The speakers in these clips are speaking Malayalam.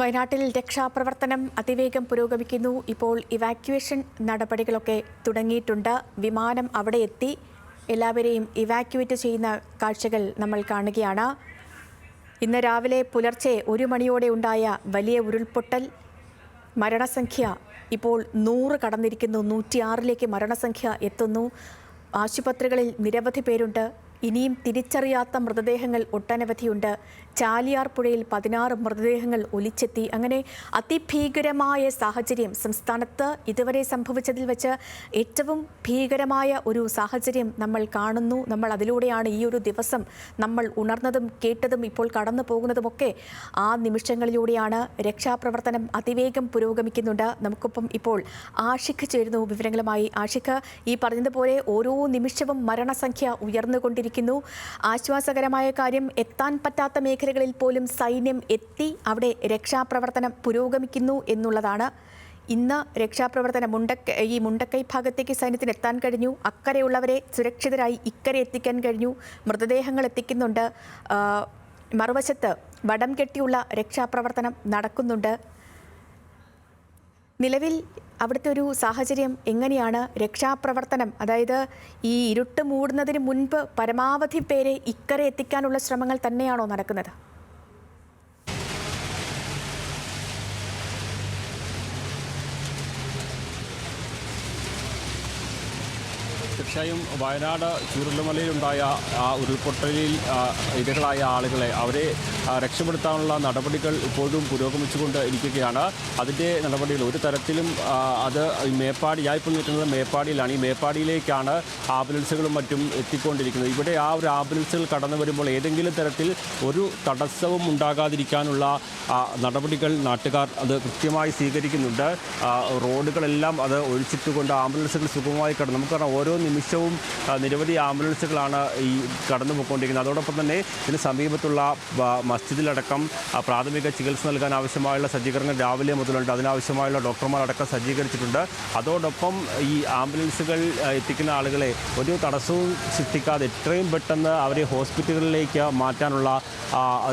വയനാട്ടിൽ രക്ഷാപ്രവർത്തനം അതിവേഗം പുരോഗമിക്കുന്നു. ഇപ്പോൾ ഇവാക്യുവേഷൻ നടപടികളൊക്കെ തുടങ്ങിയിട്ടുണ്ട്. വിമാനം അവിടെ എത്തി. എല്ലാവരെയും ഇവാക്യുവേറ്റ് ചെയ്യുന്ന കാഴ്ചകൾ നമ്മൾ കാണുകയാണ്. ഇന്ന് രാവിലെ പുലർച്ചെ ഒരു മണിയോടെ ഉണ്ടായ വലിയ ഉരുൾപൊട്ടൽ. മരണസംഖ്യ ഇപ്പോൾ നൂറ് കടന്നിരിക്കുന്നു. നൂറ്റിയാറിലേക്ക് മരണസംഖ്യ എത്തുന്നു. ആശുപത്രികളിൽ നിരവധി പേരുണ്ട്. ഇനിയും തിരിച്ചറിയാത്ത മൃതദേഹങ്ങൾ ഒട്ടനവധിയുണ്ട്. ചാലിയാർ പുഴയിൽ പതിനാറ് മൃതദേഹങ്ങൾ ഒലിച്ചെത്തി. അങ്ങനെ അതിഭീകരമായ സാഹചര്യം സംസ്ഥാനത്ത് ഇതുവരെ സംഭവിച്ചതിൽ വെച്ച് ഏറ്റവും ഭീകരമായ ഒരു സാഹചര്യം നമ്മൾ കാണുന്നു. നമ്മൾ അതിലൂടെയാണ് ഈ ഒരു ദിവസം നമ്മൾ ഉണർന്നതും കേട്ടതും ഇപ്പോൾ കടന്നു പോകുന്നതുമൊക്കെ ആ നിമിഷങ്ങളിലൂടെയാണ് രക്ഷാപ്രവർത്തനം അതിവേഗം പുരോഗമിക്കുന്നുണ്ട്. നമുക്കൊപ്പം ഇപ്പോൾ ആഷിഖ് ചേരുന്നു വിവരങ്ങളുമായി. ആഷിഖ് ഈ പറഞ്ഞതുപോലെ ഓരോ നിമിഷവും മരണസംഖ്യ ഉയർന്നുകൊണ്ടിരിക്കുന്നു. ആശ്വാസകരമായ കാര്യം എത്താൻ പറ്റാത്ത മേഖലകളിൽ പോലും സൈന്യം എത്തി അവിടെ രക്ഷാപ്രവർത്തനം പുരോഗമിക്കുന്നു എന്നുള്ളതാണ്. ഇന്ന് രക്ഷാപ്രവർത്തനം മുണ്ടക്ക ഈ മുണ്ടക്കൈ ഭാഗത്തേക്ക് സൈന്യത്തിന് എത്താൻ കഴിഞ്ഞു. അക്കരെയുള്ളവരെ സുരക്ഷിതരായി ഇക്കരെ എത്തിക്കാൻ കഴിഞ്ഞു. മൃതദേഹങ്ങൾ എത്തിക്കുന്നുണ്ട്. മറുവശത്ത് വടം കെട്ടിയുള്ള രക്ഷാപ്രവർത്തനം നടക്കുന്നുണ്ട്. നിലവിൽ അവിടുത്തെ ഒരു സാഹചര്യം എങ്ങനെയാണ്? രക്ഷാപ്രവർത്തനം അതായത് ഈ ഇരുട്ട് മൂടുന്നതിന് മുൻപ് പരമാവധി പേരെ ഇക്കരെ എത്തിക്കാനുള്ള ശ്രമങ്ങൾ തന്നെയാണോ നടക്കുന്നത്? തീർച്ചയായും വയനാട് ചുരുളുമലയിലുണ്ടായ ആ ഉരുൾപൊട്ടലിൽ ഇരകളായ ആളുകളെ അവരെ രക്ഷപ്പെടുത്താനുള്ള നടപടികൾ ഇപ്പോഴും പുരോഗമിച്ചുകൊണ്ട് ഇരിക്കുകയാണ്. അതിന്റെ നടപടികൾ ഒരു തരത്തിലും അത് മേപ്പാടി ഞാൻ ഇപ്പോൾ നിൽക്കുന്നത് മേപ്പാടിയിലാണ്. ഈ മേപ്പാടിയിലേക്കാണ് ആംബുലൻസുകളും മറ്റും എത്തിക്കൊണ്ടിരിക്കുന്നത്. ഇവിടെ ആ ഒരു ആംബുലൻസുകൾ കടന്നു വരുമ്പോൾ ഏതെങ്കിലും തരത്തിൽ ഒരു തടസ്സവും ഉണ്ടാകാതിരിക്കാനുള്ള നടപടികൾ നാട്ടുകാർ അത് കൃത്യമായി സ്വീകരിക്കുന്നുണ്ട്. റോഡുകളെല്ലാം അത് ഒഴിച്ചിട്ടുകൊണ്ട് ആംബുലൻസുകൾ സുഖമായി കടന്നു. നമുക്കറിയാം ഓരോ നിമിഷവും ആ, നിരവധി ആംബുലൻസുകളാണ് ഈ കടന്നു പോയിക്കൊണ്ടിരിക്കുന്നത്. അതോടൊപ്പം തന്നെ ഇതിന് സമീപത്തുള്ള മസ്ജിദിലടക്കം പ്രാഥമിക ചികിത്സ നൽകാൻ ആവശ്യമായുള്ള സജ്ജീകരണങ്ങൾ രാവിലെ മുതലുണ്ട്. അതിനാവശ്യമായുള്ള ഡോക്ടർമാരടക്കം സജ്ജീകരിച്ചിട്ടുണ്ട്. അതോടൊപ്പം ഈ ആംബുലൻസുകൾ എത്തിക്കുന്ന ആളുകളെ ഒരു തടസ്സവും സൃഷ്ടിക്കാതെ എത്രയും പെട്ടെന്ന് അവരെ ഹോസ്പിറ്റലുകളിലേക്ക് മാറ്റാനുള്ള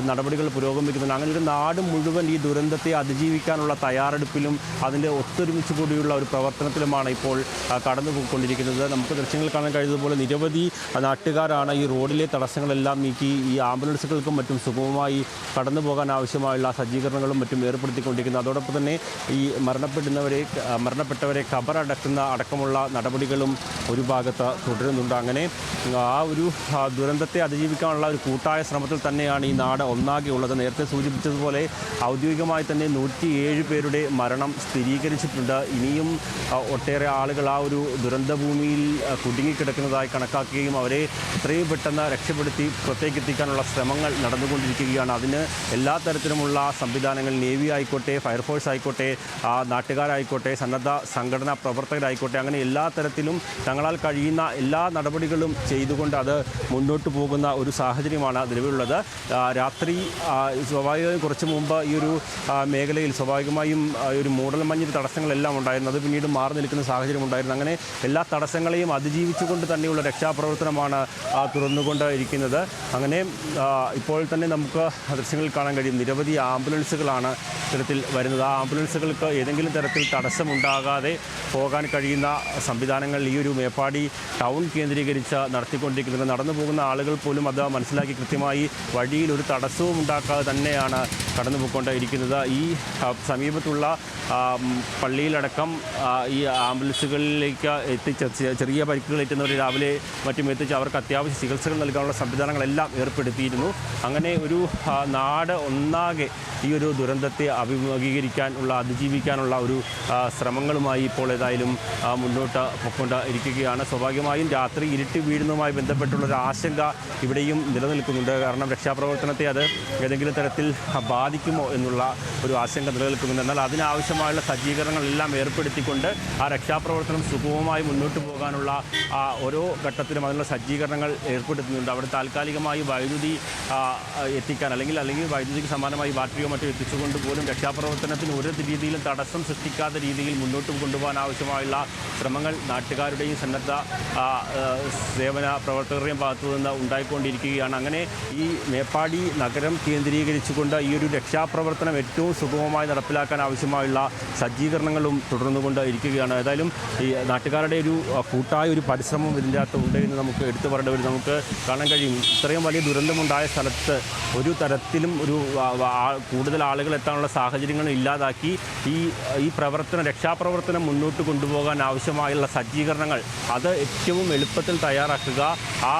നടപടികൾ പുരോഗമിക്കുന്നുണ്ട്. അങ്ങനെ ഒരു നാട് മുഴുവൻ ഈ ദുരന്തത്തെ അതിജീവിക്കാനുള്ള തയ്യാറെടുപ്പിലും അതിന്റെ ഒത്തൊരുമിച്ച് കൂടിയുള്ള ഒരു പ്രവർത്തനത്തിലുമാണ് ഇപ്പോൾ കടന്നു പോയിക്കൊണ്ടിരിക്കുന്നത്. നമുക്ക് ദൃശ്യങ്ങൾ കാണാൻ കഴിയുന്നതുപോലെ നിരവധി നാട്ടുകാരാണ് ഈ റോഡിലെ തടസ്സങ്ങളെല്ലാം നീക്കി ഈ ആംബുലൻസുകൾക്കും മറ്റും സുഗമമായി കടന്നു പോകാൻ ആവശ്യമായുള്ള സജ്ജീകരണങ്ങളും മറ്റും ഏർപ്പെടുത്തിക്കൊണ്ടിരിക്കുന്നത്. അതോടൊപ്പം തന്നെ ഈ മരണപ്പെടുന്നവരെ മരണപ്പെട്ടവരെ ഖബറടക്കുന്ന അടക്കമുള്ള നടപടികളും ഒരു ഭാഗത്ത് തുടരുന്നുണ്ട്. അങ്ങനെ ആ ഒരു ദുരന്തത്തെ അതിജീവിക്കാനുള്ള ഒരു കൂട്ടായ ശ്രമത്തിൽ തന്നെയാണ് ഈ നാട് ഒന്നാകെ ഉള്ളത്. നേരത്തെ സൂചിപ്പിച്ചതുപോലെ ഔദ്യോഗികമായി തന്നെ നൂറ്റിയേഴ് പേരുടെ മരണം സ്ഥിരീകരിച്ചിട്ടുണ്ട്. ഇനിയും ഒട്ടേറെ ആളുകൾ ആ ഒരു ദുരന്തഭൂമിയിൽ കുടുങ്ങിക്കിടക്കുന്നതായി കണക്കാക്കുകയും അവരെ എത്രയും പെട്ടെന്ന് രക്ഷപ്പെടുത്തി പുറത്തേക്ക് എത്തിക്കാനുള്ള ശ്രമങ്ങൾ നടന്നുകൊണ്ടിരിക്കുകയാണ്. അതിന് എല്ലാ തരത്തിലുമുള്ള സംവിധാനങ്ങൾ നേവി ആയിക്കോട്ടെ ഫയർഫോഴ്സ് ആയിക്കോട്ടെ നാട്ടുകാരായിക്കോട്ടെ സന്നദ്ധ സംഘടനാ പ്രവർത്തകരായിക്കോട്ടെ അങ്ങനെ എല്ലാ തരത്തിലും തങ്ങളാൽ കഴിയുന്ന എല്ലാ നടപടികളും ചെയ്തുകൊണ്ട് അത് മുന്നോട്ട് പോകുന്ന ഒരു സാഹചര്യമാണ് നിലവിലുള്ളത്. രാത്രി സ്വാഭാവികമായും കുറച്ച് മുമ്പ് ഈ ഒരു മേഖലയിൽ സ്വാഭാവികമായും ഒരു ഒരു മഞ്ഞിന്റെ തടസ്സങ്ങളെല്ലാം ഉണ്ടായിരുന്നു. അത് പിന്നീട് മാറി നിൽക്കുന്ന സാഹചര്യം ഉണ്ടായിരുന്നു. അങ്ങനെ എല്ലാ തടസ്സങ്ങളെയും അതിജീവിച്ചുകൊണ്ട് തന്നെയുള്ള രക്ഷാപ്രവർത്തനമാണ് തുറന്നുകൊണ്ട് ഇരിക്കുന്നത് അങ്ങനെ ഇപ്പോൾ തന്നെ നമുക്ക് ദൃശ്യങ്ങളിൽ കാണാൻ കഴിയും. നിരവധി ആംബുലൻസുകളാണ് ഇത്തരത്തിൽ വരുന്നത്. ആ ആംബുലൻസുകൾക്ക് ഏതെങ്കിലും തരത്തിൽ തടസ്സമുണ്ടാകാതെ പോകാൻ കഴിയുന്ന സംവിധാനങ്ങൾ ഈ ഒരു മേപ്പാടി ടൗൺ കേന്ദ്രീകരിച്ച് നടത്തിക്കൊണ്ടിരിക്കുന്നത്. നടന്നു പോകുന്ന ആളുകൾ പോലും അത് മനസ്സിലാക്കി കൃത്യമായി വഴിയിൽ ഒരു തടസ്സവും ഉണ്ടാക്കാതെ തന്നെയാണ് കടന്നു പോയിക്കൊണ്ടിരിക്കുന്നത് ഈ സമീപത്തുള്ള പള്ളിയിലടക്കം ഈ ആംബുലൻസുകളിലേക്ക് എത്തിച്ച ചെറിയ പരിക്കുകൾ എത്തുന്നവർ രാവിലെ മറ്റും എത്തിച്ച് അവർക്ക് അത്യാവശ്യ ചികിത്സകൾ നൽകാനുള്ള സംവിധാനങ്ങളെല്ലാം ഏർപ്പെടുത്തിയിരുന്നു. അങ്ങനെ ഒരു നാട് ഒന്നാകെ ഈ ഒരു ദുരന്തത്തെ അഭിമുഖീകരിക്കാനുള്ള അതിജീവിക്കാനുള്ള ഒരു ശ്രമങ്ങളുമായി ഇപ്പോൾ ഏതായാലും മുന്നോട്ട് പൊക്കൊണ്ട് ഇരിക്കുകയാണ് സ്വാഭാവികമായും രാത്രി ഇരുട്ടി വീഴുന്നതുമായി ബന്ധപ്പെട്ടുള്ളൊരു ആശങ്ക ഇവിടെയും നിലനിൽക്കുന്നുണ്ട്. കാരണം രക്ഷാപ്രവർത്തനത്തെ അത് ഏതെങ്കിലും തരത്തിൽ ബാധിക്കുമോ എന്നുള്ള ഒരു ആശങ്ക നിലനിൽക്കുന്നുണ്ട്. എന്നാൽ അതിനാവശ്യമായുള്ള സജ്ജീകരണങ്ങളെല്ലാം ഏർപ്പെടുത്തിക്കൊണ്ട് ആ രക്ഷാപ്രവർത്തനം സുഗമമായി മുന്നോട്ട് പോകാനുള്ള ആ ഓരോ ഘട്ടത്തിലും അതിനുള്ള സജ്ജീകരണങ്ങൾ ഏർപ്പെടുത്തുന്നുണ്ട്. അവിടെ താൽക്കാലികമായി വൈദ്യുതി എത്തിക്കാൻ അല്ലെങ്കിൽ അല്ലെങ്കിൽ വൈദ്യുതിക്ക് സമാനമായി ബാറ്ററിയോ മറ്റോ എത്തിച്ചുകൊണ്ട് പോലും രക്ഷാപ്രവർത്തനത്തിന് ഒരു രീതിയിലും തടസ്സം സൃഷ്ടിക്കാത്ത രീതിയിൽ മുന്നോട്ട് കൊണ്ടുപോകാൻ ആവശ്യമായുള്ള ശ്രമങ്ങൾ നാട്ടുകാരുടെയും സന്നദ്ധ സേവന പ്രവർത്തകരുടെയും ഭാഗത്തു നിന്ന് ഉണ്ടായിക്കൊണ്ടിരിക്കുകയാണ്. അങ്ങനെ ഈ മേപ്പാടി നഗരം കേന്ദ്രീകരിച്ചുകൊണ്ട് ഈ ഒരു രക്ഷാപ്രവർത്തനം ഏറ്റവും സുഗമമായി നടപ്പിലാക്കാൻ ആവശ്യമായുള്ള സജ്ജീകരണങ്ങളും തുടർന്നുകൊണ്ട് ഇരിക്കുകയാണ്. ഏതായാലും ഈ നാട്ടുകാരുടെ ഒരു കൂട്ടായ ഒരു പരിശ്രമം ഇതിന്റെ അകത്ത് ഉണ്ട് എന്ന് നമുക്ക് എടുത്തു പറയേണ്ടി വരും. നമുക്ക് കാണാൻ കഴിയും. ഇത്രയും വലിയ ദുരന്തമുണ്ടായ സ്ഥലത്ത് ഒരു തരത്തിലും ഒരു കൂടുതൽ ആളുകൾ എത്താനുള്ള സാഹചര്യങ്ങൾ ഇല്ലാതാക്കി ഈ ഈ പ്രവർത്തനം രക്ഷാപ്രവർത്തനം മുന്നോട്ട് കൊണ്ടുപോകാൻ ആവശ്യമായുള്ള സജ്ജീകരണങ്ങൾ അത് ഏറ്റവും എളുപ്പത്തിൽ തയ്യാറാക്കുക. ആ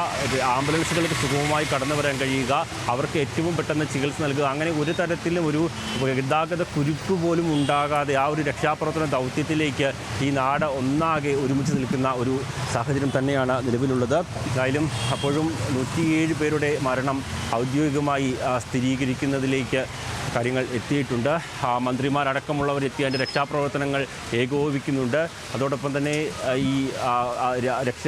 ആംബുലൻസുകൾക്ക് സുഗമമായി കടന്നു വരാൻ കഴിയുക. അവർക്ക് ഏറ്റവും പെട്ടെന്ന് ചികിത്സ നൽകുക. അങ്ങനെ ഒരു തരത്തിലും ഒരു ഗതാഗത കുരുക്ക് പോലും ഉണ്ടാകാതെ ആ ഒരു രക്ഷാപ്രവർത്തന ദൗത്യത്തിലേക്ക് ഈ നാട് ഒന്നാകെ ഒരുമിച്ച് നിൽക്കുന്ന ഒരു സാഹചര്യം തന്നെയാണ് നിലവിലുള്ളത്. എന്തായാലും അപ്പോഴും നൂറ്റിയേഴ് പേരുടെ മരണം ഔദ്യോഗികമായി സ്ഥിരീകരിക്കുന്നതിലേക്ക് കാര്യങ്ങൾ എത്തിയിട്ടുണ്ട്. മന്ത്രിമാരടക്കമുള്ളവർ എത്തി അതിന്റെ രക്ഷാപ്രവർത്തനങ്ങൾ ഏകോപിക്കുന്നുണ്ട് അതോടൊപ്പം തന്നെ ഈ രക്ഷ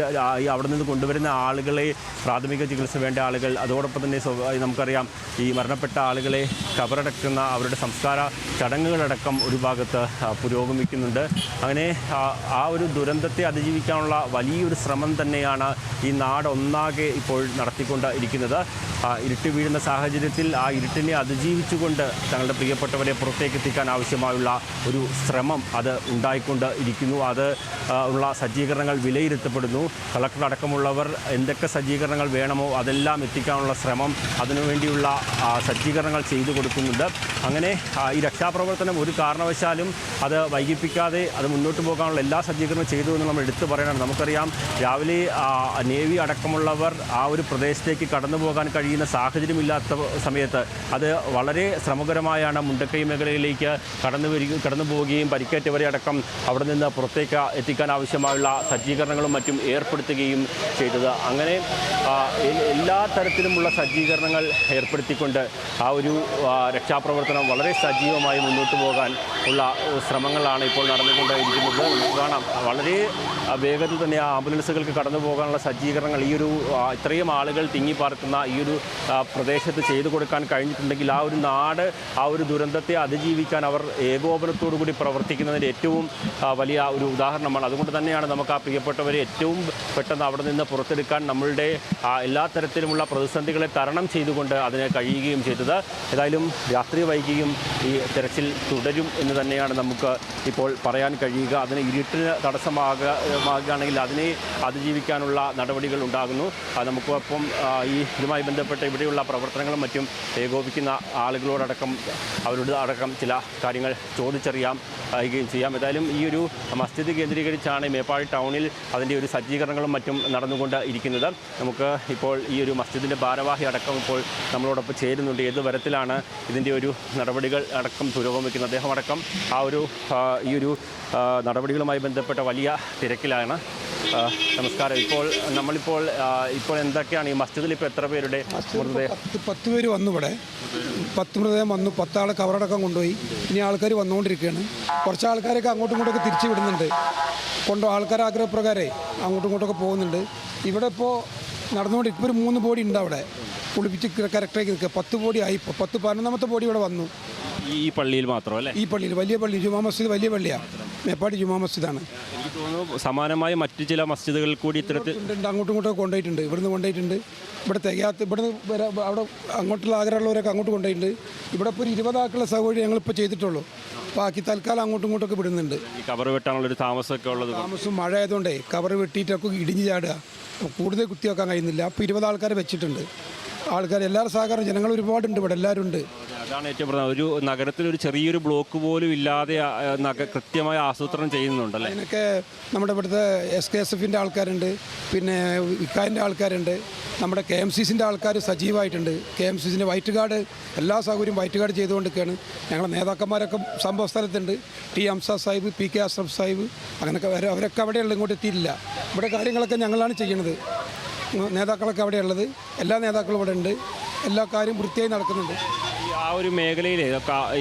അവിടെ നിന്ന് കൊണ്ടുവരുന്ന ആളുകളെ പ്രാഥമിക ചികിത്സ വേണ്ട ആളുകൾ അതോടൊപ്പം തന്നെ നമുക്കറിയാം ഈ മരണപ്പെട്ട ആളുകളെ കബറടക്കുന്ന അവരുടെ സംസ്കാര ചടങ്ങുകളടക്കം ഒരു ഭാഗത്ത് പുരോഗമിക്കുന്നുണ്ട്. അങ്ങനെ ആ, ആ ഒരു ദുരന്തത്തെ അതിജീവിക്കാനുള്ള വലിയൊരു ശ്രമം തന്നെയാണ് ഈ നാട് ഒന്നാകെ ഇപ്പോൾ നടത്തിക്കൊണ്ടിരിക്കുന്നത്. ഇരുട്ട് വീഴുന്ന സാഹചര്യത്തിൽ ആ ഇരുട്ടിനെ അതിജീവിച്ചുകൊണ്ട് തങ്ങളുടെ പ്രിയപ്പെട്ടവരെ പുറത്തേക്ക് എത്തിക്കാൻ ആവശ്യമായുള്ള ഒരു ശ്രമം അത് ഉണ്ടായിക്കൊണ്ട് ഇരിക്കുന്നു അത് ഉള്ള സജ്ജീകരണങ്ങൾ വിലയിരുത്തപ്പെടുന്നു. കളക്ടർ അടക്കമുള്ളവർ എന്തൊക്കെ സജ്ജീകരണങ്ങൾ വേണമോ അതെല്ലാം എത്തിക്കാനുള്ള ശ്രമം അതിനുവേണ്ടിയുള്ള സജ്ജീകരണങ്ങൾ ചെയ്തു കൊടുക്കുന്നുണ്ട്. അങ്ങനെ ഈ രക്ഷാപ്രവർത്തനം ഒരു കാരണവശാലും അത് വൈകിപ്പിക്കാതെ അത് മുന്നോട്ട് പോകാനുള്ള എല്ലാ സജ്ജീകരണവും ചെയ്തു എന്ന് നമ്മൾ എടുത്തു പറയണം നമുക്കറിയാം രാവിലെ നേവി അടക്കമുള്ളവർ ആ ഒരു പ്രദേശത്തേക്ക് കടന്നു പോകാൻ കഴിയുന്ന സാഹചര്യമില്ലാത്ത സമയത്ത് അത് വളരെ ശ്രമകരമായാണ് മുണ്ടക്കൈ മേഖലയിലേക്ക് കടന്നു വരിക കടന്നു പോവുകയും പരിക്കേറ്റവരെ അടക്കം അവിടെ നിന്ന് പുറത്തേക്ക് എത്തിക്കാൻ ആവശ്യമായുള്ള സജ്ജീകരണങ്ങളും മറ്റും ഏർപ്പെടുത്തുകയും ചെയ്തത്. അങ്ങനെ എല്ലാ തരത്തിലുമുള്ള സജ്ജീകരണങ്ങൾ ഏർപ്പെടുത്തിക്കൊണ്ട് ആ ഒരു രക്ഷാപ്രവർത്തനം വളരെ സജീവമായി മുന്നോട്ട് പോകാൻ ഉള്ള ശ്രമങ്ങളാണ് ഇപ്പോൾ നടന്നുകൊണ്ടിരിക്കുന്നത് നമുക്ക് കാണാം. വളരെ വേഗത്തിൽ തന്നെ ആ ആംബുലൻസുകൾക്ക് കടന്നു പോകാനുള്ള സജ്ജീകരണങ്ങൾ ഈ ഒരു ഇത്രയും ആളുകൾ തിങ്ങിപ്പാർക്കുന്ന ഈ ഒരു പ്രദേശത്ത് ചെയ്തു കൊടുക്കാൻ കഴിഞ്ഞിട്ടുണ്ടെങ്കിൽ ആ ഒരു നാട് ആ ഒരു ദുരന്തത്തെ അതിജീവിക്കാൻ അവർ ഏകോപനത്തോടു കൂടി പ്രവർത്തിക്കുന്നതിന്റെ ഏറ്റവും വലിയ ഒരു ഉദാഹരണമാണ്. അതുകൊണ്ട് തന്നെയാണ് നമുക്ക് ആ പ്രിയപ്പെട്ടവരെ ഏറ്റവും പെട്ടെന്ന് അവിടെ നിന്ന് പുറത്തെടുക്കാൻ നമ്മളുടെ എല്ലാ തരത്തിലുമുള്ള പ്രതിസന്ധികളെ തരണം ചെയ്തുകൊണ്ട് അതിനെ കഴിയുകയും ചെയ്തത്. ഏതായാലും രാത്രി വൈകിയും ഈ തെരച്ചിൽ തുടരും എന്ന് തന്നെയാണ് നമുക്ക് ഇപ്പോൾ പറയാൻ കഴിയുക. അതിന് ഇരുട്ടിന് തടസ്സമാകുകയാണെങ്കിൽ അതിനെ അതിജീവിക്കാനുള്ള നടപടികൾ ഉണ്ടാകുന്നു. നമുക്കൊപ്പം ഈ ഇതുമായി ബന്ധപ്പെട്ട് ഇവിടെയുള്ള പ്രവർത്തനങ്ങളും മറ്റും ഏകോപിക്കുന്ന ആളുകളോടടക്കം അവരോട് അടക്കം ചില കാര്യങ്ങൾ ചോദിച്ചറിയാം ചെയ്യാം. ഏതായാലും ഈ ഒരു മസ്ജിദ് കേന്ദ്രീകരിച്ചാണ് മേപ്പാടി ടൗണിൽ അതിന്റെ ഒരു സജ്ജീകരണങ്ങളും മറ്റും നടന്നുകൊണ്ട് ഇരിക്കുന്നത്. നമുക്ക് ഇപ്പോൾ ഈ ഒരു മസ്ജിദിന്റെ ഭാരവാഹി അടക്കം ഇപ്പോൾ നമ്മളോടൊപ്പം ചേരുന്നുണ്ട്. ഏത് തരത്തിലാണ് ഇതിന്റെ ഒരു നടപടികൾ അടക്കം പുരോഗമിക്കുന്നത്? അദ്ദേഹം അടക്കം ആ ഒരു ഈ ഒരു നടപടികളുമായി ബന്ധപ്പെട്ട വലിയ തിരക്കിലാണ്. നമസ്കാരം. ഇപ്പോൾ നമ്മളിപ്പോൾ ഇപ്പോൾ എന്തൊക്കെയാണ് ഈ മസ്ജിദിൽ ഇപ്പോൾ എത്ര പേരുടെ മൃതദേഹം? പത്ത് പത്ത് പേര് വന്നു ഇവിടെ പത്ത് മൃതദേഹം വന്നു. പത്താളെ കവറടക്കം കൊണ്ടുപോയി. ഇനി ആൾക്കാർ വന്നുകൊണ്ടിരിക്കുകയാണ്. കുറച്ച് ആൾക്കാരൊക്കെ അങ്ങോട്ടും ഇങ്ങോട്ടൊക്കെ തിരിച്ചു വിടുന്നുണ്ട്. കൊണ്ടോ ആൾക്കാർ ആഗ്രഹപ്രകാരേ അങ്ങോട്ടും ഇങ്ങോട്ടൊക്കെ പോകുന്നുണ്ട്. ഇവിടെ ഇപ്പോൾ നടന്നുകൊണ്ട് ഇപ്പോൾ ഒരു മൂന്ന് ബോഡി ഉണ്ട് അവിടെ. കുളിപ്പിച്ച് കറക്റ്റാക്കി നിൽക്കുക. പത്ത് ബോഡി ആയി. ഇപ്പോൾ പത്ത് പതിനൊന്നാമത്തെ ബോഡി ഇവിടെ വന്നു. ഈ പള്ളിയിൽ മാത്രമല്ലേ ഈ പള്ളിയിൽ വലിയ പള്ളി ജുമാ മസ്ജിദ് വലിയ പള്ളിയാണ് മേപ്പാടി ജുമാ മസ്ജിദാണ്. എനിക്ക് തോന്നുന്നു സമാനമായ മറ്റ് ചില മസ്ജിദുകളിൽ കൂടി ഇത്തരത്തിൽ ഉണ്ട്. അങ്ങോട്ടും ഇങ്ങോട്ടും കൊണ്ടുപോയിട്ടുണ്ട്. ഇവിടുന്ന് കൊണ്ടുപോയിട്ടുണ്ട്. ഇവിടെ തികയാത്ത ഇവിടുന്ന് വരാ- അവിടെ അങ്ങോട്ടുള്ള ആഗ്രഹമുള്ളവരൊക്കെ അങ്ങോട്ട് കൊണ്ടുപോയിട്ടുണ്ട്. ഇവിടെ ഇപ്പോൾ ഒരു ഇരുപതാക്കുള്ള സൗകര്യം ഞങ്ങളിപ്പോൾ ചെയ്തിട്ടുള്ളൂ. ബാക്കി തൽക്കാലം അങ്ങോട്ടും ഇങ്ങോട്ടൊക്കെ വിടുന്നുണ്ട്. ഈ കവർ വെട്ടാനുള്ള ഒരു താമസമൊക്കെ ഉള്ളത് താമസം മഴ ആയതുകൊണ്ടേ കവർ വെട്ടിയിട്ടൊക്കെ ഇടിഞ്ഞു ചാടുക. അപ്പോൾ കൂടുതൽ കുത്തിവെക്കാൻ കഴിയുന്നില്ല. അപ്പോൾ ഇരുപത് ആൾക്കാരെ വെച്ചിട്ടുണ്ട്. ആൾക്കാർ എല്ലാവരും സഹകരണം ജനങ്ങൾ ഒരുപാടുണ്ട് ഇവിടെ. എല്ലാവരും ഉണ്ട് അതാണ് ഏറ്റവും പ്രധാനം. ഒരു നഗരത്തിൽ ഒരു ചെറിയൊരു ബ്ലോക്ക് പോലും ഇല്ലാതെ കൃത്യമായി ആസൂത്രണം ചെയ്യുന്നുണ്ടല്ലേ? അതിനൊക്കെ നമ്മുടെ ഇവിടുത്തെ എസ് കെ എസ് എഫിന്റെ ആൾക്കാരുണ്ട്. പിന്നെ വിക്കാന്റെ ആൾക്കാരുണ്ട്. നമ്മുടെ കെ എം സി സിന്റെ ആൾക്കാർ സജീവമായിട്ടുണ്ട് കെ എം സി സിന്റെ വൈറ്റ് കാർഡ് എല്ലാ സൗകര്യവും വൈറ്റ് കാർഡ് ചെയ്തുകൊണ്ടിരിക്കുകയാണ്. ഞങ്ങളുടെ നേതാക്കന്മാരൊക്കെ സംഭവ സ്ഥലത്തുണ്ട്. T Hamza Sahib P K Ashraf Sahib അങ്ങനെയൊക്കെ വരെ അവരൊക്കെ അവിടെയുള്ള ഇങ്ങോട്ട് എത്തിയിട്ടില്ല. ഇവിടെ കാര്യങ്ങളൊക്കെ ഞങ്ങളാണ് ചെയ്യുന്നത്. നേതാക്കളൊക്കെ അവിടെയുള്ളത്. എല്ലാ നേതാക്കളും ഇവിടെ ഉണ്ട് എല്ലാ കാര്യവും വൃത്തിയായി നടക്കുന്നുണ്ട്. ആ ഒരു മേഖലയിൽ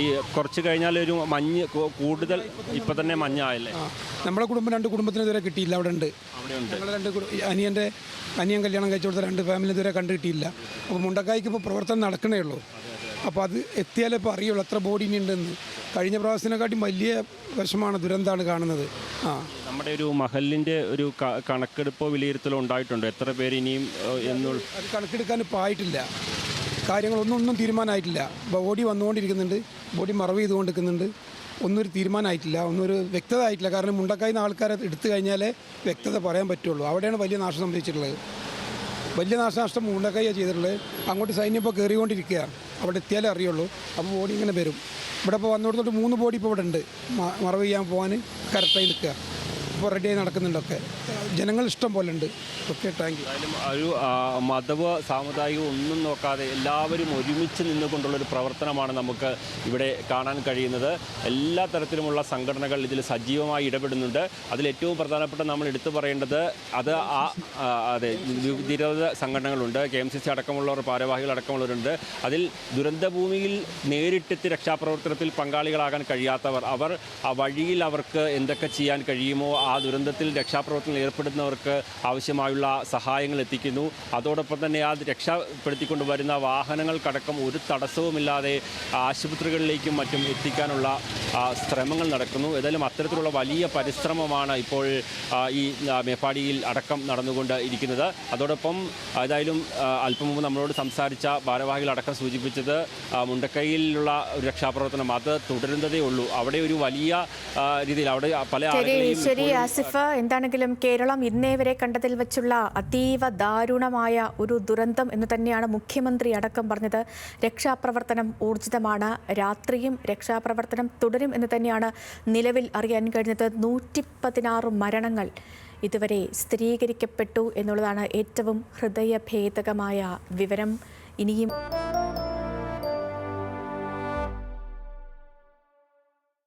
ഈ കുറച്ച് കഴിഞ്ഞാൽ ഒരു മഞ്ഞ് കൂടുതൽ ഇപ്പൊ തന്നെ മഞ്ഞായല്ലേ? ആയല്ലേ നമ്മുടെ കുടുംബം രണ്ട് കുടുംബത്തിന് ഇതുവരെ കിട്ടിയില്ല അവിടെ ഉണ്ട്. ഞങ്ങൾ രണ്ട് അനിയന്റെ അനിയന്റെ അനിയൻ കല്യാണം കഴിച്ചു കൊടുത്ത രണ്ട് ഫാമിലി ഇതുവരെ കണ്ടു കിട്ടിയില്ല അപ്പോൾ മുണ്ടക്കായ്ക്ക് ഇപ്പോൾ പ്രവർത്തനം നടക്കണേ ഉള്ളൂ. അപ്പോൾ അത് എത്തിയാലേ ഇപ്പോൾ അറിയുള്ളൂ എത്ര ബോഡി ഇനി ഉണ്ടെന്ന്. കഴിഞ്ഞ പ്രാവശ്യത്തിനെക്കാട്ടി വലിയ വിഷമാണ് ദുരന്തമാണ് കാണുന്നത്. ആ. നമ്മുടെ ഒരു മഹലിന്റെ ഒരു കണക്കെടുപ്പോ വിലയിരുത്തലോ ഉണ്ടായിട്ടുണ്ടോ? എത്ര പേര് ഇനിയും എന്നുള്ള കണക്കെടുക്കാൻ ഇപ്പോൾ ആയിട്ടില്ല കാര്യങ്ങളൊന്നും ഒന്നും തീരുമാനമായിട്ടില്ല. ബോഡി വന്നുകൊണ്ടിരിക്കുന്നുണ്ട്. ബോഡി മറവ് ചെയ്തുകൊണ്ടിരിക്കുന്നുണ്ട്. ഒന്നും ഒരു തീരുമാനമായിട്ടില്ല. ഒന്നും ഒരു വ്യക്തത ആയിട്ടില്ല കാരണം മുണ്ടക്കായി ആൾക്കാരെ എടുത്തു കഴിഞ്ഞാലേ വ്യക്തത പറയാൻ പറ്റുള്ളൂ. അവിടെയാണ് വലിയ നാശം സംഭവിച്ചിട്ടുള്ളത്. വലിയ നാശനഷ്ടം മുണ്ടക്കായാണ് ചെയ്തിട്ടുള്ളത്. അങ്ങോട്ട് സൈന്യം ഇപ്പോൾ കയറിക്കൊണ്ടിരിക്കുക അവിടെ എത്തിയാലേ അറിയുള്ളൂ. അപ്പോൾ ബോഡി ഇങ്ങനെ വരും. ഇവിടെ ഇപ്പോൾ വന്നോടത്തോട്ട് മൂന്ന് ബോഡി ഇപ്പോൾ ഇവിടെ ഉണ്ട്. മറവ് ചെയ്യാൻ പോകാൻ കറക്റ്റായി നിൽക്കുക. ഇപ്പോൾ റെഡിയായി നടക്കുന്നുണ്ടൊക്കെ. ജനങ്ങൾ ഇഷ്ടം പോലെ ഉണ്ട് ഓക്കെ താങ്ക് യു. ഒരു മതവോ സാമുദായികമോ ഒന്നും നോക്കാതെ എല്ലാവരും ഒരുമിച്ച് നിന്നുകൊണ്ടുള്ള ഒരു പ്രവർത്തനമാണ് നമുക്ക് ഇവിടെ കാണാൻ കഴിയുന്നത്. എല്ലാ തരത്തിലുമുള്ള സംഘടനകൾ ഇതിൽ സജീവമായി ഇടപെടുന്നുണ്ട്. അതിൽ ഏറ്റവും പ്രധാനപ്പെട്ട നമ്മൾ എടുത്തു പറയേണ്ടത് അത് ആ അതെ നിരവധി സംഘടനകളുണ്ട്. കെ എം സി സി അടക്കമുള്ളവർ ഭാരവാഹികൾ അടക്കമുള്ളവരുണ്ട്. അതിൽ ദുരന്തഭൂമിയിൽ നേരിട്ടെത്തി രക്ഷാപ്രവർത്തനത്തിൽ പങ്കാളികളാകാൻ കഴിയാത്തവർ അവർ ആ വഴിയിൽ അവർക്ക് എന്തൊക്കെ ചെയ്യാൻ കഴിയുമോ ദുരന്തത്തിൽ രക്ഷാപ്രവർത്തനത്തിൽ ഏർപ്പെടുന്നവർക്ക് ആവശ്യമായുള്ള സഹായങ്ങൾ എത്തിക്കുന്നു. അതോടൊപ്പം തന്നെ ആ രക്ഷപ്പെടുത്തിക്കൊണ്ട് വരുന്ന വാഹനങ്ങൾക്കടക്കം ഒരു തടസ്സവുമില്ലാതെ ആശുപത്രികളിലേക്കും മറ്റും എത്തിക്കാനുള്ള ആ, ശ്രമങ്ങൾ നടക്കുന്നു. ഏതായാലും അത്തരത്തിലുള്ള വലിയ പരിശ്രമമാണ് ഇപ്പോൾ ഈ ആ, മേപ്പാടിയിൽ അടക്കം നടന്നുകൊണ്ട് ഇരിക്കുന്നത്. അതോടൊപ്പം ഏതായാലും അല്പം മുമ്പ് നമ്മളോട് സംസാരിച്ച ഭാരവാഹികളടക്കം സൂചിപ്പിച്ചത് ആ, മുണ്ടക്കൈയിലുള്ള ഒരു രക്ഷാപ്രവർത്തനം. അത് തുടരുന്നതേ ഉള്ളൂ. അവിടെ ഒരു വലിയ രീതിയിൽ അവിടെ പല ആളുകളെയും ആസിഫ് എന്താണെങ്കിലും കേരളം ഇന്നേ വരെ കണ്ടതിൽ വെച്ചുള്ള അതീവ ദാരുണമായ ഒരു ദുരന്തം എന്ന് തന്നെയാണ് മുഖ്യമന്ത്രി അടക്കം പറഞ്ഞത്. രക്ഷാപ്രവർത്തനം ഊർജിതമാണ് രാത്രിയും രക്ഷാപ്രവർത്തനം തുടരും എന്ന് തന്നെയാണ് നിലവിൽ അറിയാൻ കഴിഞ്ഞത്. നൂറ്റി പതിനാറ് മരണങ്ങൾ ഇതുവരെ സ്ഥിരീകരിക്കപ്പെട്ടു എന്നുള്ളതാണ് ഏറ്റവും ഹൃദയഭേദകമായ വിവരം. ഇനിയും